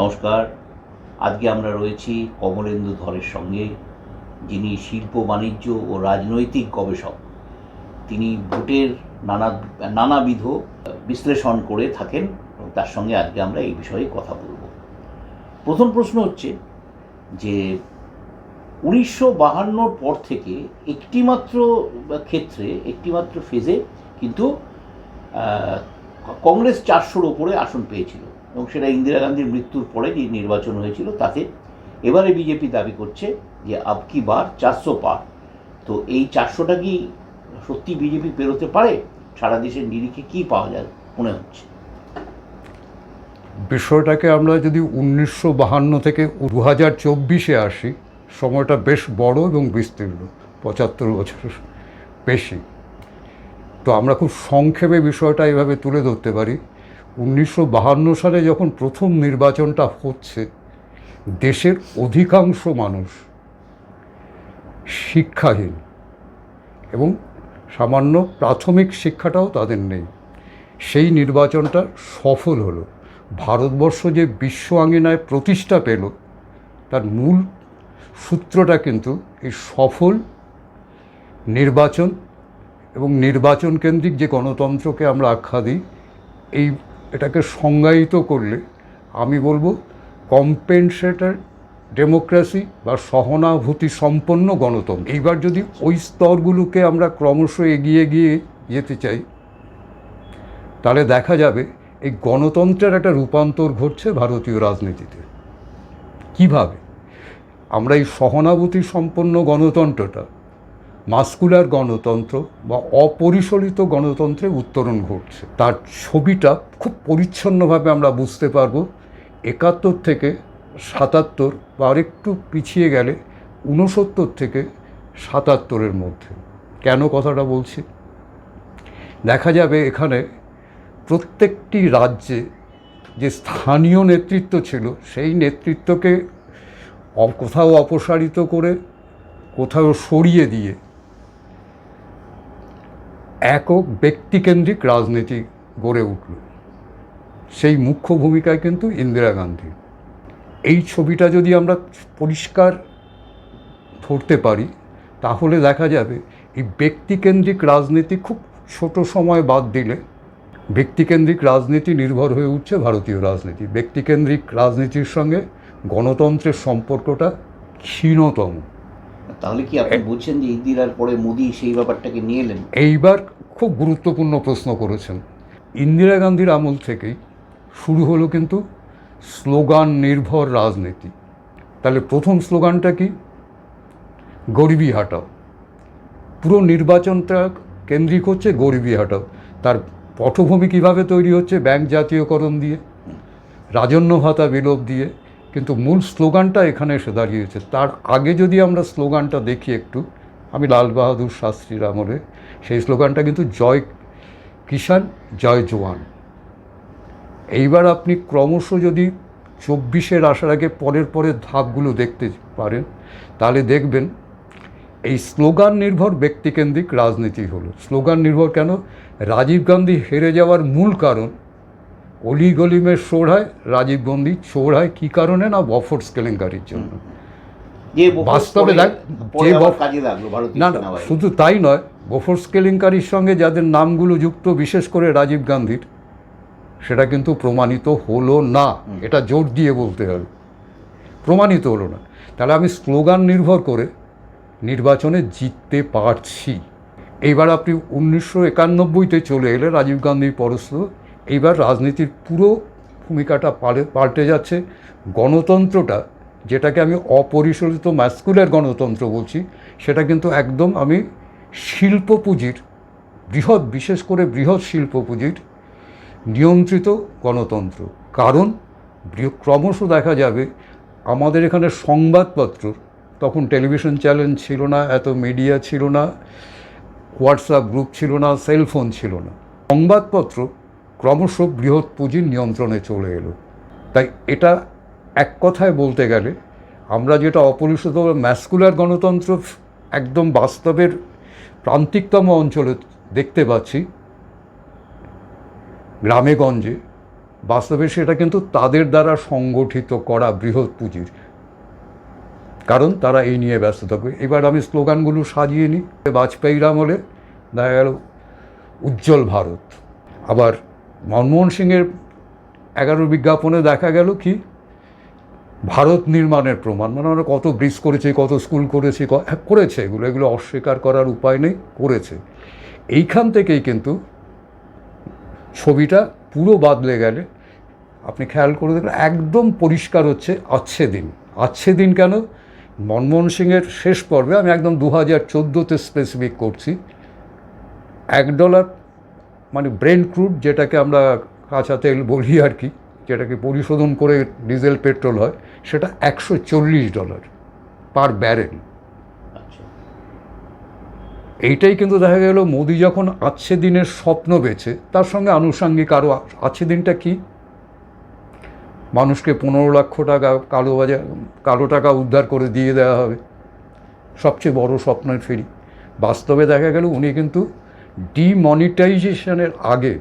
নমস্কার। আজকে আমরা রয়েছি কমলেন্দু ধরের সঙ্গে, যিনি শিল্প, বাণিজ্য ও রাজনৈতিক গবেষক। তিনি ভোটের নানা, নানাবিধ বিশ্লেষণ করে থাকেন তার সঙ্গে আজকে আমরা এই বিষয়ে কথা বলব। প্রথম প্রশ্ন হচ্ছে যে, উনিশশো বাহান্নর পর থেকে একটিমাত্র ক্ষেত্রে, একটিমাত্র ফেজে কিন্তু কংগ্রেস চারশোর ওপরে আসন পেয়েছিল। এবং সেটা ইন্দিরা গান্ধীর মৃত্যুর পরে যে নির্বাচন হয়েছিল, তাতে এবারে বিজেপি দাবি করছে যে আবকি বার চারশো পার। তো এই চারশোটা কি সত্যি বিজেপি পেরোতে পারে? সারা দেশের নিরিখে কি পাওয়া যায় মনে হচ্ছে? বিষয়টাকে আমরা যদি উনিশশো বাহান্ন থেকে দু হাজার চব্বিশে আসি, সময়টা বেশ বড় এবং বিস্তীর্ণ, পঁচাত্তর বছর বেশি। তো আমরা খুব সংক্ষেপে বিষয়টা এভাবে তুলে ধরতে পারি। উনিশশো সালে যখন প্রথম নির্বাচনটা হচ্ছে, দেশের অধিকাংশ মানুষ শিক্ষাহীন এবং সামান্য প্রাথমিক শিক্ষাটাও তাদের নেই। সেই নির্বাচনটা সফল হলো। ভারতবর্ষ যে বিশ্ব আঙ্গিনায় প্রতিষ্ঠা পেল, তার মূল সূত্রটা কিন্তু এই সফল নির্বাচন এবং নির্বাচন কেন্দ্রিক যে গণতন্ত্রকে আমরা আখ্যা দিই, এই এটাকে সংজ্ঞায়িত করলে আমি বলব কম্পেনসেটার ডেমোক্রেসি বা সহানুভূতি সম্পন্ন গণতন্ত্র। এইবার যদি ওই স্তরগুলোকে আমরা ক্রমশ এগিয়ে গিয়ে যেতে চাই, তাহলে দেখা যাবে এই গণতন্ত্রের একটা রূপান্তর ঘটছে ভারতীয় রাজনীতিতে। কীভাবে? আমরা এই সহানুভূতি সম্পন্ন গণতন্ত্রটা মাস্কুলার গণতন্ত্র বা অপরিসলিত গণতন্ত্রে উত্তরণ ঘটছে। তার ছবিটা খুব পরিচ্ছন্নভাবে আমরা বুঝতে পারব। একাত্তর থেকে সাতাত্তর বা আরেকটু পিছিয়ে গেলে ঊনসত্তর থেকে সাতাত্তরের মধ্যে। কেন কথাটা বলছি? দেখা যাবে এখানে প্রত্যেকটি রাজ্যে যে স্থানীয় নেতৃত্ব ছিল, সেই নেতৃত্বকে কোথাও অপসারিত করে, কোথাও সরিয়ে দিয়ে একক ব্যক্তিকেন্দ্রিক রাজনীতি গড়ে উঠল। সেই মুখ্য ভূমিকায় কিন্তু ইন্দিরা গান্ধী। এই ছবিটা যদি আমরা পরিষ্কার ধরতে পারি, তাহলে দেখা যাবে এই ব্যক্তিকেন্দ্রিক রাজনীতি খুব ছোট সময় বাদ দিলে ব্যক্তিকেন্দ্রিক রাজনীতি নির্ভর হয়ে উঠছে ভারতীয় রাজনীতি। ব্যক্তিকেন্দ্রিক রাজনীতির সঙ্গে গণতন্ত্রের সম্পর্কটা ক্ষীণতম। তাহলে কি আপনি বলছেন যে ইন্দিরার পরে মোদি সেই ব্যাপারটাকে নিয়ে এলেন? এইবার খুব গুরুত্বপূর্ণ প্রশ্ন করেছেন। ইন্দিরা গান্ধীর আমল থেকেই শুরু হলো কিন্তু স্লোগান নির্ভর রাজনীতি। তাহলে প্রথম স্লোগানটা কি? গরিবি হাটাও। পুরো নির্বাচনটা কেন্দ্রিক হচ্ছে গরিবি হাটাও। তার পটভূমি কীভাবে তৈরি হচ্ছে ব্যাংক জাতীয়করণ দিয়ে রাজন্য ভাতা বিলোপ দিয়ে কিন্তু মূল স্লোগানটা এখানে এসে দাঁড়িয়েছে। তার আগে যদি আমরা স্লোগানটা দেখি একটু, আমি লাল বাহাদুর শাস্ত্রীর আমলে, সেই স্লোগানটা কিন্তু জয় কিষাণ, জয় জওয়ান এইবার আপনি ক্রমশ যদি চব্বিশের আসার আগে পরের পরের ধাপগুলো দেখতে পারেন, তাহলে দেখবেন এই স্লোগান নির্ভর ব্যক্তিকেন্দ্রিক রাজনীতি হলো। স্লোগান নির্ভর কেন? রাজীব গান্ধী হেরে যাওয়ার মূল কারণ অলি গলিমের সোড়ায় রাজীব গান্ধী চোড়ায় কী কারণে না বফর কেলেঙ্কারির জন্য? বাস্তবে দেখ- যে না শুধু তাই নয় বফোর্স কেলেঙ্কারির সঙ্গে যাদের নামগুলো যুক্ত বিশেষ করে রাজীব গান্ধীর সেটা কিন্তু প্রমাণিত হলো না। এটা জোর দিয়ে বলতে হবে। প্রমাণিত হলো না। তাহলে আমি স্লোগান নির্ভর করে নির্বাচনে জিততে পারছি। এইবার আপনি উনিশশো একানব্বইতে চলে এলে রাজীব গান্ধীর পরস্ত এইবার রাজনীতির পুরো ভূমিকাটা পাল্টে পাল্টে যাচ্ছে। গণতন্ত্রটা, যেটাকে আমি অপরিশোধিত ম্যাস্কুলার গণতন্ত্র বলছি, সেটা কিন্তু একদম আমি শিল্প পুঁজির, বৃহৎ, বিশেষ করে বৃহৎ শিল্প পুঁজির নিয়ন্ত্রিত গণতন্ত্র। কারণ ক্রমশ দেখা যাবে, আমাদের এখানে সংবাদপত্র, তখন টেলিভিশন চ্যানেল ছিল না, এত মিডিয়া ছিল না, হোয়াটসঅ্যাপ গ্রুপ ছিল না, সেলফোন ছিল না। সংবাদপত্র ক্রমশ বৃহৎ পুঁজির নিয়ন্ত্রণে চলে এলো। তাই এটা এক কথায় বলতে গেলে, আমরা যেটা অপরিষদ ম্যাসকুলার গণতন্ত্র একদম বাস্তবের প্রান্তিকতম অঞ্চলে দেখতে পাচ্ছি গ্রামে গঞ্জে বাস্তবে সেটা কিন্তু তাদের দ্বারা সংগঠিত করা বৃহৎ পুঁজির। কারণ তারা এই নিয়ে ব্যস্ত থাকবে। এবার আমি স্লোগানগুলো সাজিয়ে নিই। বাজপেয়ীর আমলে দেখা গেল, উজ্জ্বল ভারত। আবার মনমোহন সিংয়ের এগারো বিজ্ঞাপনে দেখা গেল কি? ভারত নির্মাণের প্রমাণ। মানে আমরা কত ব্রিজ করেছি কত স্কুল করেছি হ্যাঁ, করেছে এগুলো। এগুলো অস্বীকার করার উপায় নেই করেছে। এইখান থেকেই কিন্তু ছবিটা পুরো বাদলে গেলে আপনি খেয়াল করে দেখবেন একদম পরিষ্কার হচ্ছে আচ্ছে দিন। আচ্ছে দিন কেন? মনমোহন সিংয়ের শেষ পর্বে আমি একদম দু হাজার চোদ্দোতে স্পেসিফিক করছি। এক ডলার মানে ব্রেন ক্রুড যেটাকে আমরা কাঁচা তেল বলি আর কি যেটাকে পরিশোধন করে ডিজেল পেট্রোল হয় সেটা একশো চল্লিশ ডলার পার ব্যারেল। আচ্ছা। এইটাই কিন্তু দেখা গেল মোদি যখন আছে দিনের স্বপ্ন বেছে তার সঙ্গে আনুষঙ্গিক আরও আছে দিনটা কি? মানুষকে পনেরো লক্ষ টাকা কালো বাজার কালো টাকা উদ্ধার করে দিয়ে দেওয়া হবে। সবচেয়ে বড় স্বপ্নের ফেরি। বাস্তবে দেখা গেল উনি কিন্তু ডিমনিটাইজেশনের আগে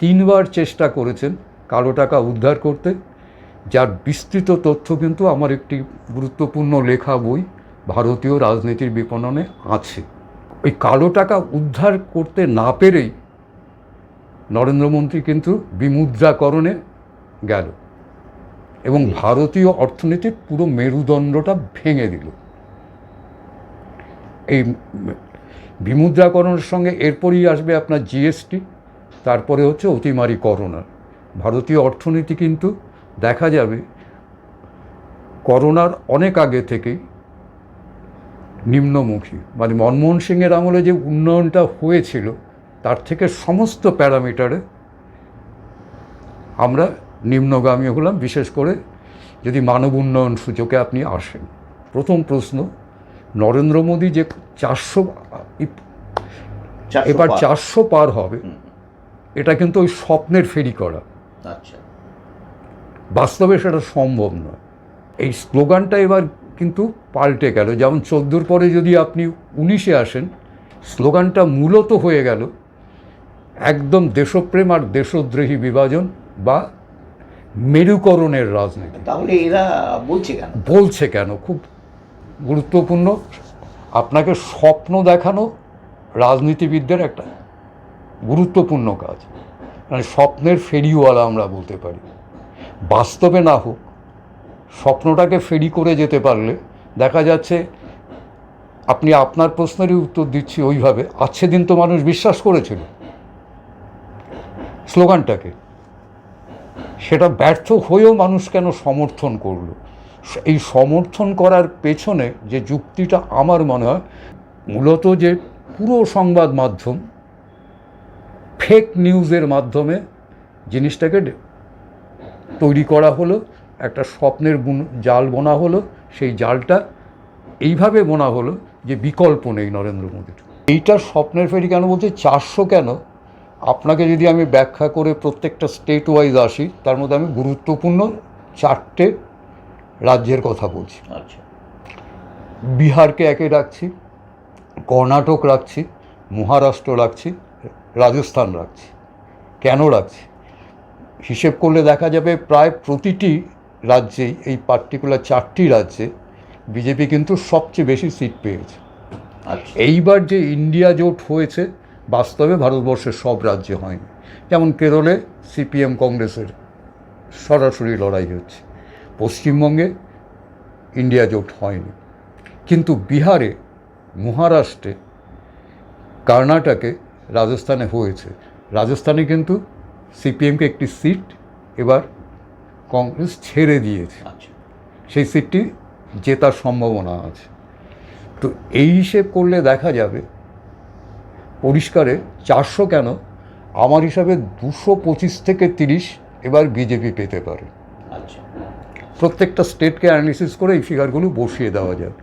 তিনবার চেষ্টা করেছেন কালো টাকা উদ্ধার করতে। যার বিস্তৃত তথ্য কিন্তু আমার একটি গুরুত্বপূর্ণ লেখা বই ভারতীয় রাজনীতির বিপণনে আছে। ওই কালো টাকা উদ্ধার করতে না পেরেই নরেন্দ্র মোদী কিন্তু বিমুদ্রাকরণে গেল এবং ভারতীয় অর্থনীতির পুরো মেরুদণ্ডটা ভেঙে দিল। এই বিমুদ্রাকরণের সঙ্গে এরপরই আসবে আপনার জিএসটি, তারপরে হচ্ছে অতিমারি করোনা ভারতীয় অর্থনীতি কিন্তু দেখা যাবে করোনার অনেক আগে থেকেই নিম্নমুখী। মানে মনমোহন সিংয়ের আমলে যে উন্নয়নটা হয়েছিল, তার থেকে সমস্ত প্যারামিটারে আমরা নিম্নগামী হলাম। বিশেষ করে যদি মানব উন্নয়ন সূচকে আপনি আসেন, প্রথম প্রশ্ন, নরেন্দ্র মোদী যে চারশো এবার চারশো পার হবে। এটা কিন্তু ওই স্বপ্নের ফেরি করা। আচ্ছা। বাস্তবে সেটা সম্ভব নয়। এই স্লোগানটা এবার কিন্তু পাল্টে গেল। যেমন চোদ্দোর পরে যদি আপনি উনিশে আসেন স্লোগানটা মূলত হয়ে গেল একদম দেশপ্রেম আর দেশদ্রোহী বিভাজন বা মেরুকরণের রাজনীতি। তাহলে এরা বলছে কেন? বলছে কেন? খুব গুরুত্বপূর্ণ। আপনাকে স্বপ্ন দেখানো রাজনীতিবিদদের একটা গুরুত্বপূর্ণ কাজ। মানে স্বপ্নের ফেরিওয়ালা আমরা বলতে পারি। বাস্তবে না হোক, স্বপ্নটাকে ফেরি করে যেতে পারলে দেখা যাচ্ছে আপনি আপনার প্রশ্নেরই উত্তর দিচ্ছি ওইভাবে আছে দিন তো মানুষ বিশ্বাস করেছিল স্লোগানটাকে। সেটা ব্যর্থ হয়েও মানুষ কেন সমর্থন করল? এই সমর্থন করার পেছনে যে যুক্তিটা আমার মনে হয়, মূলত যে পুরো সংবাদ মাধ্যম ফেক নিউজের মাধ্যমে জিনিসটাকে তৈরি করা হলো, একটা স্বপ্নের জাল বোনা হলো, সেই জালটা এইভাবে বোনা হলো যে বিকল্প নেই নরেন্দ্র মোদীর। এইটা স্বপ্নের ফেরি কেন বলছে? চারশো কেন? আপনাকে যদি আমি ব্যাখ্যা করে প্রত্যেকটা স্টেট ওয়াইজ আসি, তার মধ্যে আমি গুরুত্বপূর্ণ চারটে রাজ্যের কথা বলছি। আচ্ছা। বিহারকে একে রাখছি কর্ণাটক রাখছি মহারাষ্ট্র রাখছি রাজস্থান রাখছি। কেন রাখছি? হিসেব করলে দেখা যাবে প্রায় প্রতিটি রাজ্যেই এই পার্টিকুলার চারটি রাজ্যে বিজেপি কিন্তু সবচেয়ে বেশি সিট পেয়েছে। আচ্ছা। এইবার যে ইন্ডিয়া জোট হয়েছে বাস্তবে ভারতবর্ষের সব রাজ্যে হয়নি। যেমন কেরলে সিপিএম কংগ্রেসের সরাসরি লড়াই হচ্ছে। পশ্চিমবঙ্গে ইন্ডিয়া জোট হয়নি। কিন্তু বিহারে মহারাষ্ট্রে কর্ণাটকে রাজস্থানে হয়েছে। রাজস্থানে কিন্তু সিপিএমকে একটি সিট এবার কংগ্রেস ছেড়ে দিয়েছে। আচ্ছা। সেই সিটটি জেতার সম্ভাবনা আছে। তো এই হিসেব করলে দেখা যাবে পরিষ্কারে চারশো কেন আমার হিসাবে দুশো পঁচিশ থেকে তিরিশ এবার বিজেপি পেতে পারে। আচ্ছা। প্রত্যেকটা স্টেটকে অ্যানালিসিস করে এই ফিগারগুলো বসিয়ে দেওয়া যায়